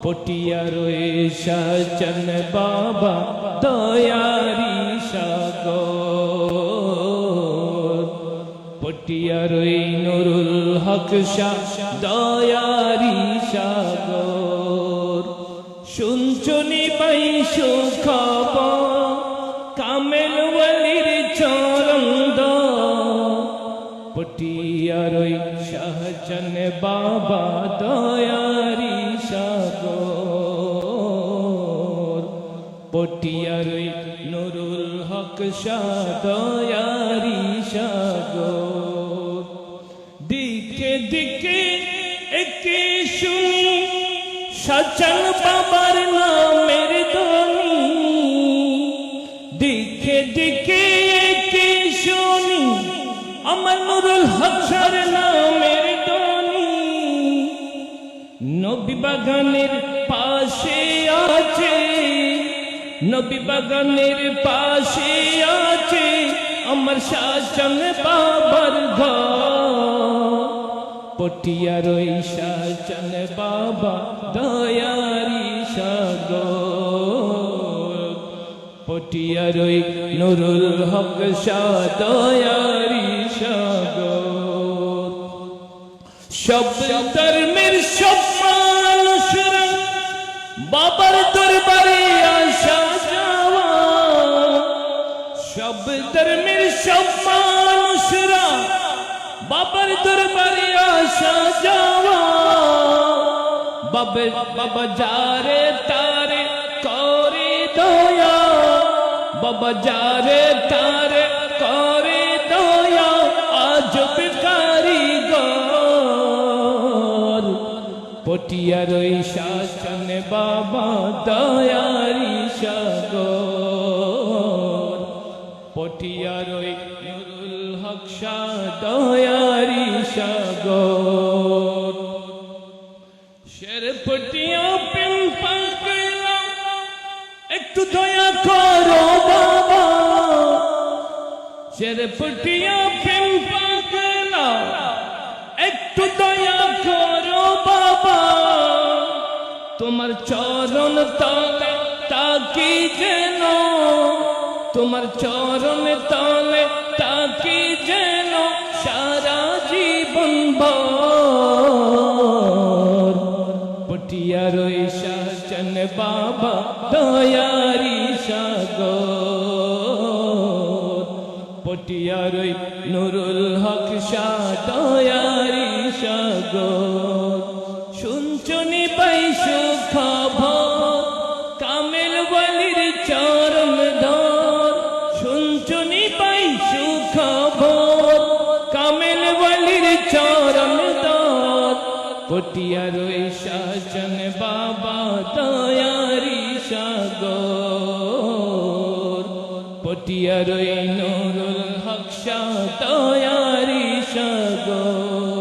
পটিয়ার সাচন বাবা, দয়ারি সাগর। পটিয়ার নুরুল হক শাহ, দয়ারি সাগর। শুনছনি পাই সুখব কামেল ওয়ালির চরণ পটিয়ার শাহচন বাবা দয়ারি সাগর। পটিয়ার নুরুল হক শাহ দয়ারি সাগর। দিকে দিকে একে শুনি সচন বাবার নামের ধ্বনি। দিকে দিকে আমার নুরুল হকসার নামের ধ্বনি। নবী বাগানের পাশে আছে, নবী বাগানের পাশে আছে আমার শাসন বাবার ঘর। পটিয়ার ওই শাসন বাবা, দয়ারি সাগর। পটিয়ার ওই নুরুল হক শাহ দয়ারি সাগর। সব ধর্মের সব মানুষরা বাবার দরবারে আসা যাওয়া। সব ধর্মের সব মানুষরা বাবার দরবারে আসা যাওয়া। বাবা বাবা যারে তারে বাবা যারে তারে করে দয়া আজ কারিগর। পটিয়ার ওই শাসন বাবা দয়ারি সাগর। পটিয়ার ওই নুরুল হক শাহ দয়ারি সাগর। শের পটিয়া শের পটিয়া প্রেম পাগলা একটু দয়া করো বাবা তোমার চরণ তলে তাকি যেন তোমার চরণ তলে তাকি যেন সারা জীবন ভর পটিয়ার ওই শাসন বাবা দয়ারি পটিয়ার ওই নুরুল হক শাহ দয়ারি সাগর। শুনছনি পাই সুখব কামেল ওয়ালির চরণ ধর। শুনছনি পাই সুখব কামেল ওয়ালির চরণ ধর। পটিয়ার ওই শাসন বাবা দয়ারি পটিয়ার ওই নুরুল হক শাহ দয়ারি সাগর